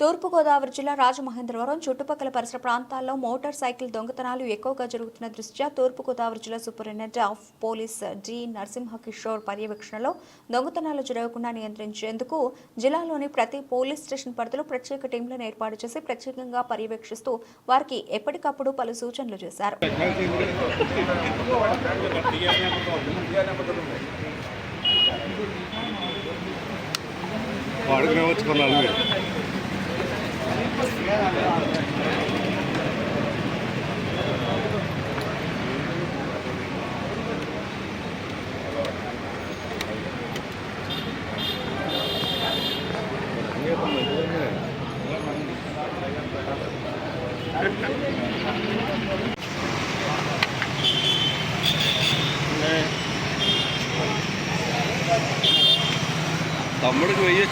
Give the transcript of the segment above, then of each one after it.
తూర్పుగోదావరి జిల్లా రాజమహేంద్రవరం చుట్టుపక్కల పరిసర ప్రాంతాల్లో మోటార్ సైకిల్ దొంగతనాలు ఎక్కువగా జరుగుతున్న దృష్ట్యా తూర్పుగోదావరి జిల్లా superintendent of police D Narasimha Kishore పర్యవేక్షణలో దొంగతనాలు జరగకుండా నియంత్రించేందుకు జిల్లాలోని ప్రతి పోలీస్ స్టేషన్ పరిధిలో ప్రత్యేక టీంలను ఏర్పాటు చేసి ప్రత్యేకంగా పర్యవేక్షిస్తూ వారికి ఎప్పటికప్పుడు పలు సూచనలు చేశారు. వాడికి వచ్చుకున్నాను తమ్ముడికి వెయ్యి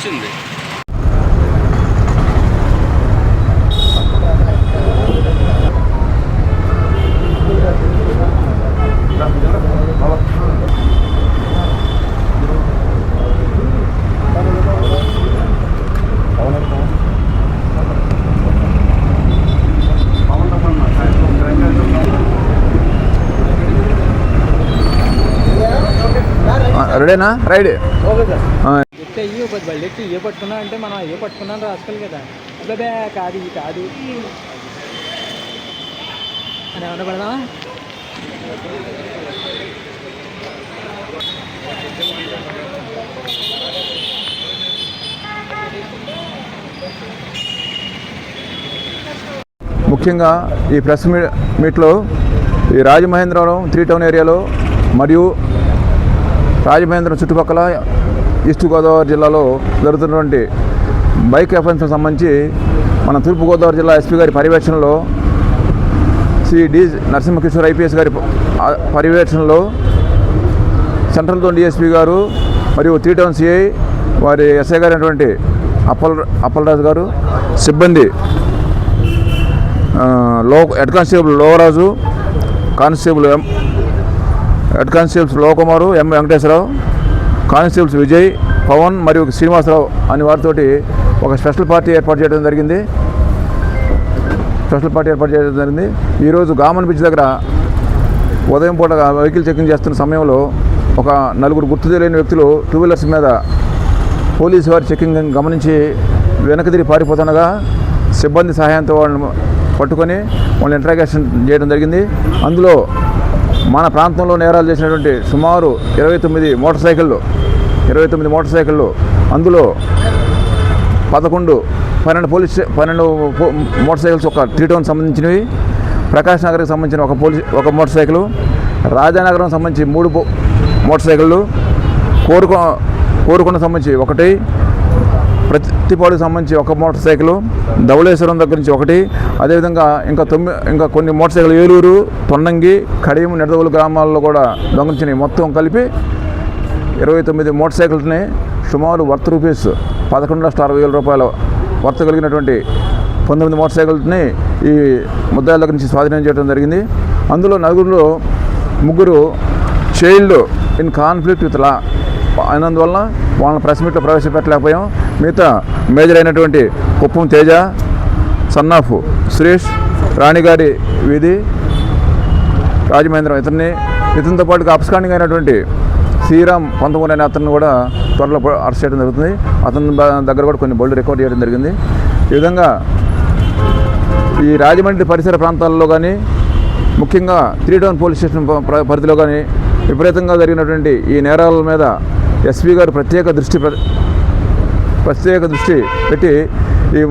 రెడీనా రైడ్ ఏ పట్టుకున్నా అంటే మనం ఏ పట్టుకున్నాను రాసుకోవాలి కదా. అబ్బాబే కాదు ఇది కాదు. అని ఏమన్నా పడదామా? ముఖ్యంగా ఈ ప్రెస్ మీట్లో ఈ రాజమహేంద్రవరం త్రీ టౌన్ ఏరియాలో మరియు రాజమహేంద్రం చుట్టుపక్కల ఈస్ట్ గోదావరి జిల్లాలో జరుగుతున్నటువంటి బైక్ ఎఫెన్స్కి సంబంధించి మన తూర్పుగోదావరి జిల్లా ఎస్పీ గారి పర్యవేక్షణలో శ్రీ డి నరసింహకిషోర్ ఐపీఎస్ గారి పర్యవేక్షణలో సెంట్రల్ జోన్ డిఎస్పీ గారు మరియు త్రీ టౌన్ సిఐ వారి ఎస్ఐ గారు అయినటువంటి అప్పల్ అప్పలరాజు గారు సిబ్బంది లో head constable Lovaraju constable M head constables లోకుమారు M Venkateswararao constables Vijay Pavan మరియు శ్రీనివాసరావు అని వారితోటి ఒక స్పెషల్ పార్టీ ఏర్పాటు చేయడం జరిగింది. స్పెషల్ పార్టీ ఏర్పాటు చేయడం జరిగింది. ఈరోజు గామన్ బీచ్ దగ్గర ఉదయం పూట వెహికల్ చెకింగ్ చేస్తున్న సమయంలో ఒక నలుగురు గుర్తు తెలియని వ్యక్తులు టూ వీలర్స్ మీద పోలీసు వారి చెకింగ్ గమనించి వెనక్కి తిరిగి పారిపోతుండగా సిబ్బంది సహాయంతో వాళ్ళని పట్టుకొని వాళ్ళని ఇంట్రాగేషన్ చేయడం జరిగింది. అందులో మన ప్రాంతంలో నేరాలు చేసినటువంటి సుమారు ఇరవై తొమ్మిది మోటార్ సైకిళ్ళు ఇరవై తొమ్మిది మోటార్ సైకిళ్ళు అందులో పదకొండు పన్నెండు పోలీస్ పన్నెండు మోటార్ సైకిల్స్ ఒక త్రీ టౌన్ సంబంధించినవి ప్రకాష్ నగర్కి సంబంధించిన ఒక పోలీస్ ఒక మోటార్ సైకిల్ రాజానగరం సంబంధించి మూడు మోటార్ సైకిళ్ళు కోరుకో కోరుకొండ సంబంధించి ఒకటి ప్రతిపాడుకు సంబంధించి ఒక మోటార్ సైకిల్ ధవళేశ్వరం దగ్గర నుంచి ఒకటి. అదేవిధంగా ఇంకా తొమ్మిది ఇంకా కొన్ని మోటార్ సైకిల్ ఏలూరు తొండంగి కడియం నిడదవులు గ్రామాల్లో కూడా దొంగలించినవి. మొత్తం కలిపి ఇరవై తొమ్మిది మోటార్ సైకిల్స్ని సుమారు వర్త్ రూపీస్ పదకొండు లక్షల అరవై వేల రూపాయల వర్త కలిగినటువంటి పంతొమ్మిది మోటార్ సైకిల్స్ని ఈ ముద్దాయిల దగ్గర నుంచి స్వాధీనం చేయడం జరిగింది. అందులో నలుగురిలో ముగ్గురు child in conflict with law అయినందువల్ల వాళ్ళని ప్రెస్ మీట్లో ప్రవేశపెట్టలేకపోయాం. మిగతా మేజర్ అయినటువంటి కుప్పం తేజ సన్నాఫ్ సురేష్ రాణిగారి వీధి రాజమహేంద్రం ఇతన్ని. ఇతనితో పాటు అప్స్కాండింగ్ అయినటువంటి శ్రీరామ్ పంతొమ్మిది అనే అతను కూడా త్వరలో అరెస్ట్ చేయడం జరుగుతుంది. అతని దగ్గర కూడా కొన్ని బళ్ళు రికవర్ చేయడం జరిగింది. ఈ విధంగా ఈ రాజమండ్రి పరిసర ప్రాంతాల్లో కానీ ముఖ్యంగా త్రీ టౌన్ పోలీస్ స్టేషన్ పరిధిలో కానీ విపరీతంగా జరిగినటువంటి ఈ నేరాల మీద ఎస్పీ గారు ప్రత్యేక దృష్టి ప్రత్యేక దృష్టి పెట్టి ఈ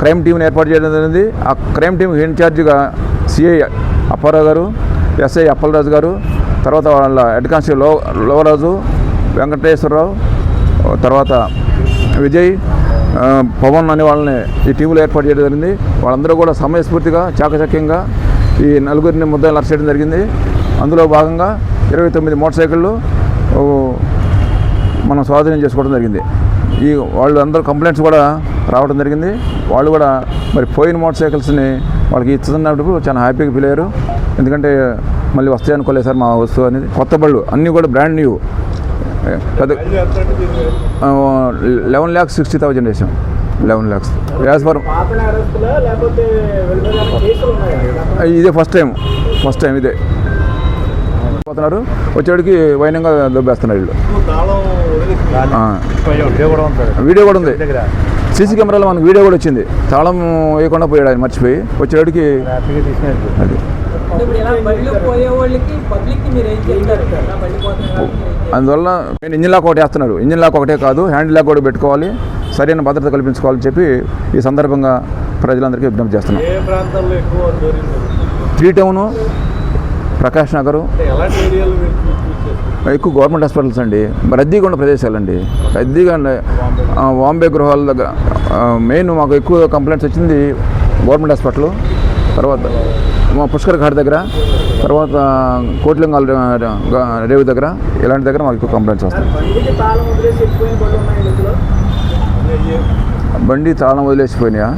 క్రైమ్ టీంని ఏర్పాటు చేయడం జరిగింది. ఆ క్రైమ్ టీం ఇన్ఛార్జిగా సిఐ అప్పారావు గారు ఎస్ఐ అప్పలరాజు గారు తర్వాత వాళ్ళ హెడ్ కానిస్టేబుల్లో లోవరాజు వెంకటేశ్వరరావు తర్వాత విజయ్ పవన్ అనే వాళ్ళని ఈ టీంలో ఏర్పాటు చేయడం జరిగింది. వాళ్ళందరూ కూడా సమయస్ఫూర్తిగా చాకచక్యంగా ఈ నలుగురిని ముద్దాయిలు అరెస్ట్ చేయడం జరిగింది. అందులో భాగంగా ఇరవై తొమ్మిది మోటార్ సైకిళ్ళు మనం స్వాధీనం చేసుకోవడం జరిగింది. ఈ వాళ్ళు అందరూ కంప్లైంట్స్ కూడా రావడం జరిగింది. వాళ్ళు కూడా మరి పోయిన మోటార్ సైకిల్స్ని వాళ్ళకి ఇస్తున్నప్పుడు చాలా హ్యాపీగా ఫీల్ అయ్యారు. ఎందుకంటే మళ్ళీ వస్తాయి అనుకోలేదు సార్ మా వస్తువు అనేది. కొత్త బళ్ళు అన్నీ కూడా బ్రాండ్ న్యూ. పెద్ద లెవెన్ ల్యాక్స్ సిక్స్టీ థౌజండ్ వేసాం. లెవెన్ ల్యాక్స్ యాజ్ ఉన్నాయా? ఇదే ఫస్ట్ టైం. ఫస్ట్ టైం ఇదే. పోతున్నారు. వచ్చేటికి వైనంగా దొబ్బేస్తున్నారు వీళ్ళు. వీడియో కూడా ఉంది. సీసీ కెమెరాలో మనకు వీడియో కూడా వచ్చింది. తాళం వేయకుండా పోయాడు ఆయన మర్చిపోయి. వచ్చేటికి అది. అందువల్ల నేను ఇంజిన్ లాక్ ఒకటి వేస్తున్నారు. ఇంజిన్ లాక్ ఒకటే కాదు హ్యాండిల్ లాక్ కూడా పెట్టుకోవాలి. సరైన భద్రత కల్పించుకోవాలని చెప్పి ఈ సందర్భంగా ప్రజలందరికీ విజ్ఞప్తి చేస్తున్నాం. Three town Prakash Nagar. ఎక్కువ గవర్నమెంట్ హాస్పిటల్స్ అండి. రద్దీగా ఉన్న ప్రదేశాలండి. రద్దీగా వాంబే గృహాల దగ్గర మెయిన్ మాకు ఎక్కువ కంప్లైంట్స్ వచ్చింది గవర్నమెంట్ హాస్పిటల్. తర్వాత మా పుష్కర్ ఘాట్ దగ్గర తర్వాత కోట్లింగాల రేవు దగ్గర ఇలాంటి దగ్గర మాకు ఎక్కువ కంప్లైంట్స్ వస్తాయి. బండి తాళం వదిలేసిపోయినాయా?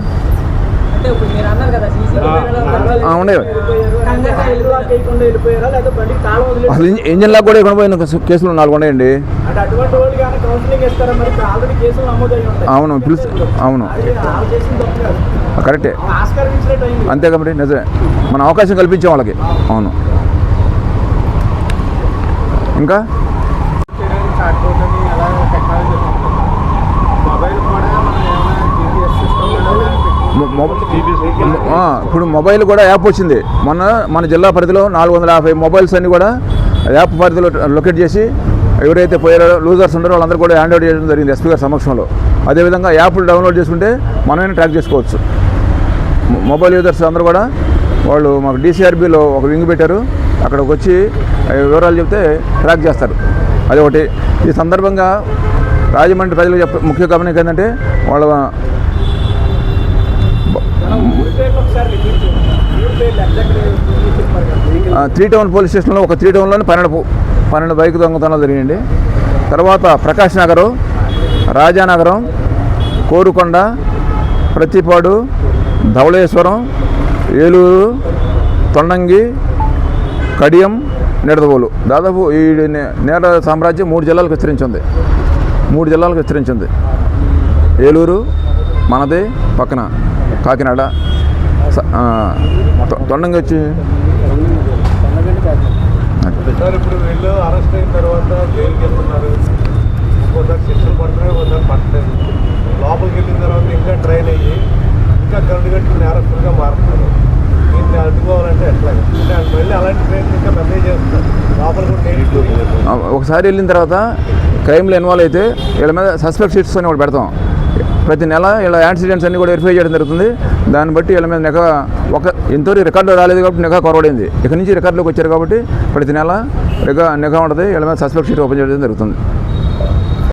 అసలు ఇంజ- ఇంజన్ లాగా కూడా ఇక్కడ పోయిన కేసులు నాలుగు ఉన్నాయండి. అంటే అటువంటి వాళ్ళకి కానీ కౌన్సిలింగ్ ఇస్తారా? మరి ఇప్పుడు ఆల్రెడీ కేసులు నమోదై ఉంటాయి. అవును పిలుసు అవును. కరెక్టే. అంతే కాబట్టి నిజమే. మన అవకాశం కల్పించాం వాళ్ళకి. అవును. ఇంకా? మొబైల్ కూడా మనం ఏమైనా జీపీఎస్ సిస్టమ్ మొ- మొ- ఆ, ఇప్పుడు మొబైల్ కూడా యాప్ వచ్చింది. మొన్న మన జిల్లా పరిధిలో నాలుగు వందల యాభై మొబైల్స్ అన్ని కూడా యాప్ పరిధిలో లొకేట్ చేసి ఎవరైతే పోయారో లూజర్స్ ఉన్నారో వాళ్ళందరూ కూడా హ్యాండ్ చేయడం జరిగింది ఎస్పీ గారి సమక్షంలో. అదేవిధంగా యాప్లు డౌన్లోడ్ చేసుకుంటే మనమే ట్రాక్ చేసుకోవచ్చు. మొబైల్ యూజర్స్ అందరూ కూడా వాళ్ళు మాకు డీసీఆర్బీలో ఒక వింగ్ పెట్టారు. అక్కడికి వచ్చి వివరాలు చెప్తే ట్రాక్ చేస్తారు. అదొకటి. ఈ సందర్భంగా రాజమండ్రి ప్రజలకు ముఖ్య గమనిక ఏంటంటే వాళ్ళ త్రీ టౌన్ పోలీస్ స్టేషన్లో ఒక త్రీ టౌన్లోనే పన్నెండు పన్నెండు బైక్ దొంగతనాలు జరిగింది తర్వాత ప్రకాష్ నగరం రాజానగరం కోరుకొండ ప్రతిపాడు ధవళేశ్వరం ఏలూరు తొండంగి కడియం నిడదవోలు. దాదాపు ఈ నేడ నేర సామ్రాజ్యం మూడు జిల్లాలకు విస్తరించింది. మూడు జిల్లాలకు విస్తరించింది. ఏలూరు మనది పక్కన. కాకినాడ. తొండంగి వచ్చి లోపలికి వెళ్ళిన తర్వాత ఇంకా ట్రైన్ అయ్యి ఇంకా కరెంట్ కట్టిన నేరస్తులుగా మారుతున్నారు దీన్ని అడ్డుకోవాలంటే ఎట్లా అంటే మళ్ళీ అలాంటి ట్రైన్ ఇంకా పెద్ద చేస్తున్నారు లోపల కూడా నేర్చుకుని ఆ, ఒకసారి వెళ్ళిన తర్వాత క్రైమ్లో ఇన్వాల్వ్ అయితే వీళ్ళ మీద సస్పెక్ట్ షీట్స్ అని ఒకటి పెడతాం. ప్రతి నెల ఇలా యాక్సిడెంట్స్ అన్ని కూడా వెరిఫై చేయడం జరుగుతుంది. దాన్ని బట్టి వీళ్ళ మీద నిఘా ఒక ఎంతో రికార్డులో రాలేదు కాబట్టి నిఘా కొరవడింది. ఇక నుంచి రికార్డులోకి వచ్చారు కాబట్టి ప్రతి నెల నిఘా నిఘా ఉంటుంది. వీళ్ళ మీద సస్పెక్ట్ షీట్ ఓపెన్ చేయడం జరుగుతుంది.